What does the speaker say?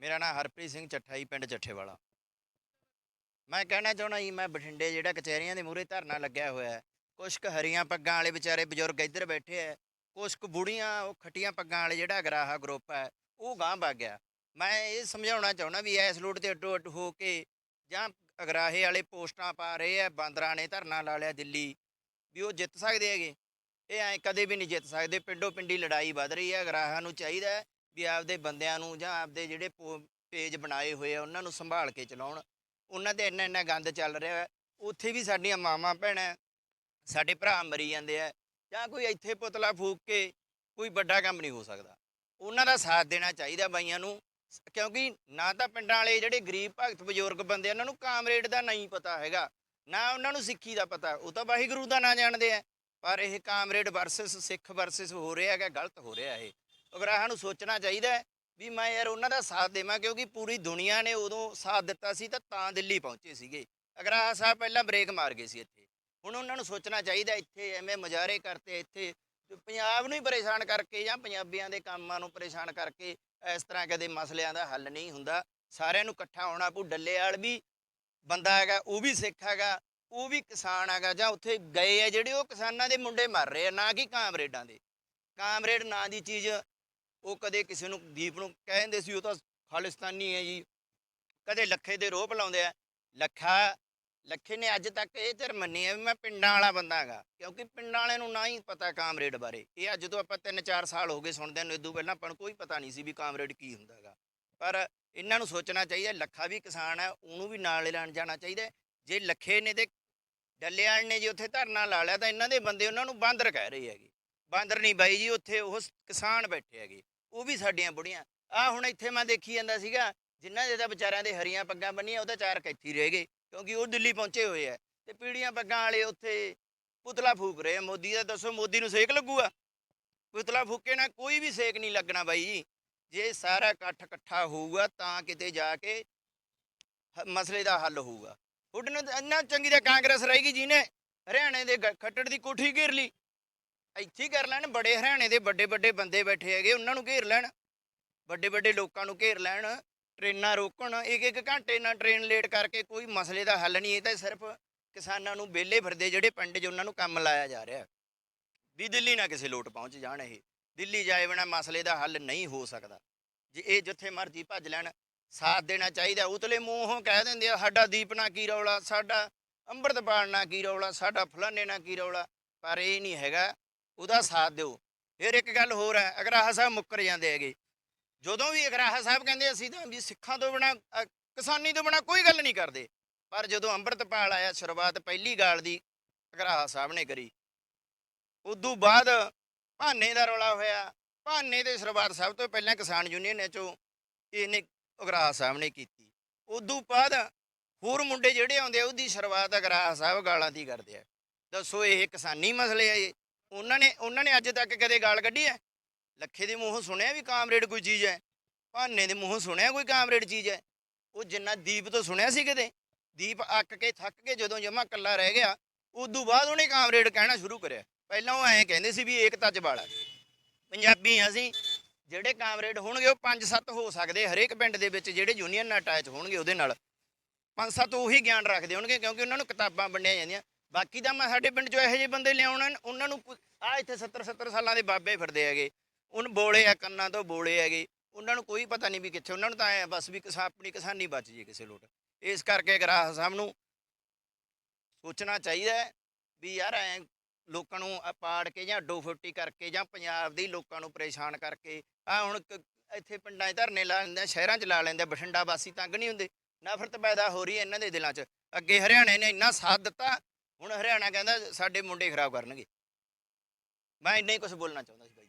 ਮੇਰਾ ਨਾਮ ਹਰਪ੍ਰੀਤ ਸਿੰਘ ਚੱਠਾ ਜੀ ਪਿੰਡ ਚੱਠੇ ਵਾਲਾ ਮੈਂ ਕਹਿਣਾ ਚਾਹਣਾ ਜੀ, ਮੈਂ ਬਠਿੰਡੇ ਜਿਹੜਾ ਕਚਹਿਰੀਆਂ ਦੇ ਮੂਹਰੇ ਧਰਨਾ ਲੱਗਿਆ ਹੋਇਆ ਹੈ ਕੁਛ ਕੁ ਹਰੀਆਂ ਪੱਗਾਂ ਵਾਲੇ ਵਿਚਾਰੇ ਬਜ਼ੁਰਗ ਇੱਧਰ ਬੈਠੇ ਐ ਕੁਛ ਕੁ ਬੁੜੀਆਂ, ਉਹ ਖੱਟੀਆਂ ਪੱਗਾਂ ਵਾਲੇ ਜਿਹੜਾ ਗਰਾਹਾ ਗਰੁੱਪ ਹੈ, ਉਹ ਗਾਂਹ ਵਗ ਗਿਆ। ਮੈਂ ਇਹ ਸਮਝਾਉਣਾ ਚਾਹਣਾ ਵੀ ਇਸ ਲੋਟ ਤੇ ਅੱਡੋ ਅੱਡ ਹੋ ਕੇ ਜਾਂ ਅਗਰਾਹੇ ਵਾਲੇ ਪੋਸਟਾਂ ਪਾ ਰਹੇ ਆ ਬਾਂਦਰਾਂ ਨੇ ਧਰਨਾ ਲਾ ਲਿਆ ਦਿੱਲੀ, ਵੀ ਉਹ ਜਿੱਤ ਸਕਦੇ ਹੈਗੇ। ਇਹ ਐ ਕਦੇ ਵੀ ਨਹੀਂ ਜਿੱਤ ਸਕਦੇ ਪਿੰਡੋ ਪਿੰਡੀ ਲੜਾਈ ਵੱਧ ਰਹੀ ਹੈ ਅਗਰਾਹਾਂ ਨੂੰ ਚਾਹੀਦਾ ਵੀ ਆਪਦੇ ਬੰਦਿਆਂ ਨੂੰ ਜਾਂ ਆਪਦੇ ਜਿਹੜੇ ਪੋ- ਪੇਜ ਬਣਾਏ ਹੋਏ ਆ, ਉਹਨਾਂ ਨੂੰ ਸੰਭਾਲ ਕੇ ਚਲਾਉਣ। ਉਹਨਾਂ ਤੇ ਇੰਨਾ ਇੰਨਾ ਗੰਦ ਚੱਲ ਰਿਹਾ ਹੈ। ਉੱਥੇ ਵੀ ਸਾਡੀਆਂ ਮਾਵਾਂ, ਭੈਣਾਂ, ਸਾਡੇ ਭਰਾ ਮਰੀ ਜਾਂਦੇ ਆ। ਜਾਂ ਕੋਈ ਇੱਥੇ ਪੁਤਲਾ ਫੂਕ ਕੇ ਕੋਈ ਵੱਡਾ ਕੰਮ ਨਹੀਂ ਹੋ ਸਕਦਾ। ਉਹਨਾਂ ਦਾ ਸਾਥ ਦੇਣਾ ਚਾਹੀਦਾ ਬਾਈਆਂ ਨੂੰ। ਕਿਉਂਕਿ ਨਾ ਤਾਂ ਪਿੰਡਾਂ ਵਾਲੇ ਜਿਹੜੇ ਗਰੀਬ ਭਗਤ ਬਜ਼ੁਰਗ ਬੰਦੇ ਉਹਨਾਂ ਨੂੰ ਕਾਮਰੇਡ ਦਾ ਨਹੀਂ ਪਤਾ ਹੈਗਾ। ਨਾ ਉਹਨਾਂ ਨੂੰ ਸਿੱਖੀ ਦਾ ਪਤਾ। ਉਹ ਤਾਂ ਵਾਹਿਗੁਰੂ ਦਾ ਨਾਂ ਜਾਣਦੇ ਆ। ਪਰ ਇਹ ਕਾਮਰੇਡ ਵਰਸਸ ਸਿੱਖ ਵਰਸਸ ਹੋ ਰਿਹਾ ਹੈਗਾ, ਗਲਤ ਹੋ ਰਿਹਾ ਇਹ। ਅਗਰਾਹਾਂ ਨੂੰ ਸੋਚਣਾ ਚਾਹੀਦਾ ਹੈ ਵੀ ਮੈਂ ਯਾਰ ਉਹਨਾਂ ਦਾ ਸਾਥ ਦੇਵਾਂ ਕਿਉਂਕਿ ਪੂਰੀ ਦੁਨੀਆ ਨੇ ਉਦੋਂ ਸਾਥ ਦਿੱਤਾ ਸੀ ਤਾਂ ਤਾਂ ਦਿੱਲੀ ਪਹੁੰਚੇ ਸੀਗੇ। ਅਗਰਾਹਾ ਸਾਹਿਬ ਪਹਿਲਾਂ ਬ੍ਰੇਕ ਮਾਰ ਗਏ ਸੀ ਇੱਥੇ। ਹੁਣ ਉਹਨਾਂ ਨੂੰ ਸੋਚਣਾ ਚਾਹੀਦਾ ਇੱਥੇ ਐਵੇਂ ਮਜ਼ਾਰੇ ਕਰਤੇ, ਇੱਥੇ ਪੰਜਾਬ ਨੂੰ ਹੀ ਪਰੇਸ਼ਾਨ ਕਰਕੇ ਜਾਂ ਪੰਜਾਬੀਆਂ ਦੇ ਕੰਮਾਂ ਨੂੰ ਪਰੇਸ਼ਾਨ ਕਰਕੇ ਇਸ ਤਰ੍ਹਾਂ ਕਦੇ ਮਸਲਿਆਂ ਦਾ ਹੱਲ ਨਹੀਂ ਹੁੰਦਾ। ਸਾਰਿਆਂ ਨੂੰ ਇਕੱਠਾ ਹੋਣਾ ਪਊ। ਡੱਲੇ ਵਾਲ ਵੀ ਬੰਦਾ ਹੈਗਾ, ਉਹ ਵੀ ਸਿੱਖ ਹੈਗਾ, ਉਹ ਵੀ ਕਿਸਾਨ ਹੈਗਾ ਜਾਂ ਉੱਥੇ ਗਏ ਆ ਜਿਹੜੇ ਉਹ ਕਿਸਾਨਾਂ ਦੇ ਮੁੰਡੇ ਮਰ ਰਹੇ ਆ, ਨਾ ਕਿ ਕਾਮਰੇਡਾਂ ਦੇ। ਕਾਮਰੇਡ ਨਾਂ ਦੀ ਚੀਜ਼ ਉਹ ਕਦੇ ਕਿਸੇ ਨੂੰ ਦੀਪ ਨੂੰ ਕਹਿੰਦੇ ਸੀ, ਉਹ ਤਾਂ ਖਾਲਿਸਤਾਨੀ ਹੈ ਜੀ। ਕਦੇ ਲੱਖੇ ਦੇ ਰੋਪ ਲਾਉਂਦੇ ਆ। ਲੱਖਾ, ਲੱਖੇ ਨੇ ਅੱਜ ਤੱਕ ਇਹ ਧਰ ਮੰਨੀ ਹੈ ਵੀ ਮੈਂ ਪਿੰਡਾਂ ਵਾਲਾ ਬੰਦਾ ਹੈਗਾ। ਕਿਉਂਕਿ ਪਿੰਡਾਂ ਵਾਲਿਆਂ ਨੂੰ ਨਾ ਹੀ ਪਤਾ ਕਾਮਰੇਡ ਬਾਰੇ। ਇਹ ਅੱਜ ਤੋਂ ਆਪਾਂ 3-4 ਸਾਲ ਹੋ ਗਏ ਸੁਣਦੇ ਨੂੰ, ਇਦੋਂ ਪਹਿਲਾਂ ਆਪਾਂ ਨੂੰ ਕੋਈ ਪਤਾ ਨਹੀਂ ਸੀ ਵੀ ਕਾਮਰੇਡ ਕੀ ਹੁੰਦਾ ਹੈਗਾ। ਪਰ ਇਹਨਾਂ ਨੂੰ ਸੋਚਣਾ ਚਾਹੀਦਾ, ਲੱਖਾ ਵੀ ਕਿਸਾਨ ਹੈ, ਉਹਨੂੰ ਵੀ ਨਾਲ ਲੈਣ ਜਾਣਾ ਚਾਹੀਦਾ। ਜੇ ਲੱਖੇ ਨੇ ਤੇ ਡੱਲੇਵਾਲ ਨੇ ਜੇ ਉੱਥੇ ਧਰਨਾ ਲਾ ਲਿਆ, ਤਾਂ ਇਹਨਾਂ ਦੇ ਬੰਦੇ ਉਹਨਾਂ ਨੂੰ ਬਾਂਦਰ ਕਹਿ ਰਹੇ ਹੈਗੇ। ਬਾਂਦਰ ਨਹੀਂ ਬਾਈ ਜੀ, ਉੱਥੇ ਉਹ ਕਿਸਾਨ ਬੈਠੇ ਹੈਗੇ, ਉਹ ਵੀ ਸਾਡੀਆਂ ਬੁੜੀਆਂ। ਆ ਹੁਣ ਇੱਥੇ ਮੈਂ ਦੇਖੀ ਜਾਂਦਾ ਸੀਗਾ, ਜਿੰਨਾ ਦੇ ਵਿਚਾਰਿਆਂ ਦੇ ਹਰੀਆਂ ਪੱਗਾਂ ਬੰਨੀਆਂ, ਉਹਦਾ ਚਾਰ ਕੈਥੀ ਰਹਿ ਗਏ, ਕਿਉਂਕਿ ਉਹ ਦਿੱਲੀ ਪਹੁੰਚੇ ਹੋਏ ਆ। ਤੇ ਪੀੜੀਆਂ ਪੱਗਾਂ ਵਾਲੇ ਉੱਥੇ ਪੁਤਲਾ ਫੂਕ ਰਹੇ ਆ। ਮੋਦੀ ਦਾ ਦੱਸੋ, ਮੋਦੀ ਨੂੰ ਸੇਕ ਲੱਗੂਗਾ ਪੁਤਲਾ ਫੂਕੇ ਨਾਲ ਕੋਈ ਵੀ ਸੇਕ ਨਹੀਂ ਲੱਗਣਾ ਬਾਈ ਜੀ। ਜੇ ਸਾਰਾ ਇਕੱਠ ਇਕੱਠਾ ਹੋਊਗਾ, ਤਾਂ ਕਿਤੇ ਜਾ ਕੇ ਮਸਲੇ ਦਾ ਹੱਲ ਹੋਊਗਾ। ਤੁਹਾਡੇ ਨਾਲ ਤਾਂ ਇੰਨਾ ਚੰਗੀ ਤਾਂ ਕਾਂਗਰਸ ਰਹੇਗੀ ਜਿਹਨੇ ਹਰਿਆਣੇ ਦੇ ਖੱਟੜ ਦੀ ਕੋਠੀ ਘੇਰ ਲਈ। ਇੱਥੇ ਹੀ ਕਰ ਲੈਣ, ਬੜੇ ਹਰਿਆਣੇ ਦੇ ਵੱਡੇ ਵੱਡੇ ਬੰਦੇ ਬੈਠੇ ਹੈਗੇ, ਉਹਨਾਂ ਨੂੰ ਘੇਰ ਲੈਣ। ਵੱਡੇ ਵੱਡੇ ਲੋਕਾਂ ਨੂੰ ਘੇਰ ਲੈਣ, ਟ੍ਰੇਨਾਂ ਰੋਕਣ, ਇੱਕ ਇੱਕ ਘੰਟੇ ਨਾਲ ਟ੍ਰੇਨ ਲੇਟ ਕਰਕੇ ਕੋਈ ਮਸਲੇ ਦਾ ਹੱਲ ਨਹੀਂ, ਇਹ ਤਾਂ ਸਿਰਫ ਕਿਸਾਨਾਂ ਨੂੰ ਵਿਹਲੇ ਫਿਰਦੇ ਜਿਹੜੇ ਪਿੰਡ 'ਚ ਉਹਨਾਂ ਨੂੰ ਕੰਮ ਲਾਇਆ ਜਾ ਰਿਹਾ। ਵੀ ਦਿੱਲੀ ਨਾ ਕਿਸੇ ਲੋਟ ਪਹੁੰਚ ਜਾਣ ਇਹ, ਦਿੱਲੀ ਜਾਏ ਬਿਨਾ ਮਸਲੇ ਦਾ ਹੱਲ ਨਹੀਂ ਹੋ ਸਕਦਾ। ਜੇ ਇਹ ਜਿੱਥੇ ਮਰਜ਼ੀ ਭੱਜ ਲੈਣ, ਸਾਥ ਦੇਣਾ ਚਾਹੀਦਾ, ਉਤਲੇ ਮੂੰਹੋਂ ਕਹਿ ਦਿੰਦੇ ਆ, ਸਾਡਾ ਦੀਪ ਨਾਲ ਕੀ ਰੌਲਾ, ਸਾਡਾ ਅੰਮ੍ਰਿਤਪਾਲ ਨਾਲ ਕੀ ਰੌਲਾ, ਸਾਡਾ ਫਲਾਣੇ ਨਾਲ ਕੀ ਰੌਲਾ? ਪਰ ਇਹ ਨਹੀਂ ਹੈਗਾ ਉਹਦਾ ਸਾਥ ਦਿਓ। ਫਿਰ ਇੱਕ ਗੱਲ ਹੋਰ ਹੈ, ਅਗਰਾਹਾ ਸਾਹਿਬ ਮੁੱਕਰ ਜਾਂਦੇ ਹੈਗੇ। ਜਦੋਂ ਵੀ ਅਗਰਾਹਾ ਸਾਹਿਬ ਕਹਿੰਦੇ, ਅਸੀਂ ਤਾਂ ਵੀ ਸਿੱਖਾਂ ਤੋਂ ਬਿਨਾ ਕਿਸਾਨੀ ਤੋਂ ਬਿਨਾ ਕੋਈ ਗੱਲ ਨਹੀਂ ਕਰਦੇ। ਪਰ ਜਦੋਂ ਅੰਮ੍ਰਿਤਪਾਲ ਆਇਆ, ਸ਼ੁਰੂਆਤ ਪਹਿਲੀ ਗਾਲ ਦੀ ਅਗਰਾਹਾ ਸਾਹਿਬ ਨੇ ਕਰੀ। ਉਦੋਂ ਬਾਅਦ ਭਾਨੇ ਦਾ ਰੌਲਾ ਹੋਇਆ। ਭਾਨੇ ਦੇ ਸ਼ੁਰੂਆਤ ਸਭ ਤੋਂ ਪਹਿਲਾਂ ਕਿਸਾਨ ਯੂਨੀਅਨ ਨੇ ਚੋਂ ਇਹਨੇ ਅਗਰਾਹਾ ਸਾਹਿਬ ਨੇ ਕੀਤੀ। ਉਦੋਂ ਬਾਅਦ ਹੋਰ ਮੁੰਡੇ ਜਿਹੜੇ ਆਉਂਦੇ ਆ, ਉਹਦੀ ਸ਼ੁਰੂਆਤ ਅਗਰਾਹਾ ਸਾਹਿਬ ਗਾਲਾਂ ਦੀ ਕਰਦੇ ਆ। ਦੱਸੋ ਇਹ ਕਿਸਾਨੀ ਮਸਲੇ ਆ ਇਹ? ਉਹਨਾਂ ਨੇ ਉਹਨਾਂ ਨੇ ਅੱਜ ਤੱਕ ਕਦੇ ਗਾਲ ਕੱਢੀ ਹੈ? ਲੱਖੇ ਦੇ ਮੂੰਹੋਂ ਸੁਣਿਆ ਵੀ ਕਾਮਰੇਡ ਕੋਈ ਚੀਜ਼ ਹੈ? ਭਾਨੇ ਦੇ ਮੂੰਹੋਂ ਸੁਣਿਆ ਕੋਈ ਕਾਮਰੇਡ ਚੀਜ਼ ਹੈ? ਉਹ ਜਿੰਨਾ ਦੀਪ ਤੋਂ ਸੁਣਿਆ ਸੀ ਕਿਤੇ ਦੀਪ ਅੱਕ ਕੇ, ਥੱਕ ਕੇ ਜਦੋਂ ਜਮਾ ਕੱਲਾ ਰਹਿ ਗਿਆ, ਉਦੋਂ ਬਾਅਦ ਉਹਨੇ ਕਾਮਰੇਡ ਕਹਿਣਾ ਸ਼ੁਰੂ ਕਰਿਆ। ਪਹਿਲਾਂ ਉਹ ਐਂ ਕਹਿੰਦੇ ਸੀ ਵੀ ਏਕਤਾ ਚ ਵਾਲਾ। ਪੰਜਾਬੀ ਹਾਂ ਅਸੀਂ। ਜਿਹੜੇ ਕਾਮਰੇਡ ਹੋਣਗੇ ਉਹ 5-7 ਹੋ ਸਕਦੇ ਹਰੇਕ ਪਿੰਡ ਦੇ ਵਿੱਚ ਜਿਹੜੇ ਯੂਨੀਅਨ ਨਾਲ ਅਟੈਚ ਹੋਣਗੇ ਉਹਦੇ ਨਾਲ। 5-7 ਉਹੀ ਗਿਆਨ ਰੱਖਦੇ ਹੋਣਗੇ ਕਿਉਂਕਿ ਉਹਨਾਂ ਨੂੰ ਕਿਤਾਬਾਂ ਵੰਡੀਆਂ ਜਾਂਦੀਆਂ। ਬਾਕੀ ਤਾਂ ਮੈਂ ਸਾਡੇ ਪਿੰਡ ਚੋਂ ਇਹੋ ਜਿਹੇ ਬੰਦੇ ਲਿਆਉਣਾ, ਉਹਨਾਂ ਨੂੰ ਆ ਇੱਥੇ 70-70 ਸਾਲਾਂ ਦੇ ਬਾਬੇ ਫਿਰਦੇ ਹੈਗੇ। ਉਹਨ ਬੋਲੇ ਆ, ਕੰਨਾਂ ਤੋਂ ਬੋਲੇ ਹੈਗੇ। ਉਹਨਾਂ ਨੂੰ ਕੋਈ ਪਤਾ ਨਹੀਂ ਵੀ ਕਿੱਥੇ, ਉਹਨਾਂ ਨੂੰ ਤਾਂ ਐ ਬਸ ਵੀ ਕਿਸਾ ਆਪਣੀ ਕਿਸਾਨੀ ਬਚ ਜੇ ਕਿਸੇ ਲੋਟ। ਇਸ ਕਰਕੇ ਗਰਾਹ ਸਾਹਿਬ ਨੂੰ ਸੋਚਣਾ ਚਾਹੀਦਾ ਵੀ ਯਾਰ ਐ ਲੋਕਾਂ ਨੂੰ ਪਾੜ ਕੇ ਜਾਂ ਅੱਡੋ ਫੁੱਟੀ ਕਰਕੇ ਜਾਂ ਪੰਜਾਬ ਦੇ ਲੋਕਾਂ ਨੂੰ ਪਰੇਸ਼ਾਨ ਕਰਕੇ, ਆ ਹੁਣ ਇੱਥੇ ਪਿੰਡਾਂ 'ਚ ਧਰਨੇ ਲਾ ਲੈਂਦੇ ਸ਼ਹਿਰਾਂ 'ਚ ਲਾ ਲੈਂਦੇ ਬਠਿੰਡਾ ਵਾਸੀ ਤੰਗ ਨਹੀਂ ਹੁੰਦੇ। ਨਫ਼ਰਤ ਪੈਦਾ ਹੋ ਰਹੀ ਹੈ ਇਹਨਾਂ ਦੇ ਦਿਲਾਂ 'ਚ। ਅੱਗੇ ਹਰਿਆਣੇ ਨੇ ਇੰਨਾ ਸਾਥ ਦਿੱਤਾ ਹੁਣ ਹਰਿਆਣਾ ਕਹਿੰਦਾ ਸਾਡੇ ਮੁੰਡੇ ਖਰਾਬ ਕਰਨਗੇ। ਮੈਂ ਇੰਨਾ ਹੀ ਕੁਝ ਬੋਲਣਾ ਚਾਹੁੰਦਾ ਸੀ ਬਾਈ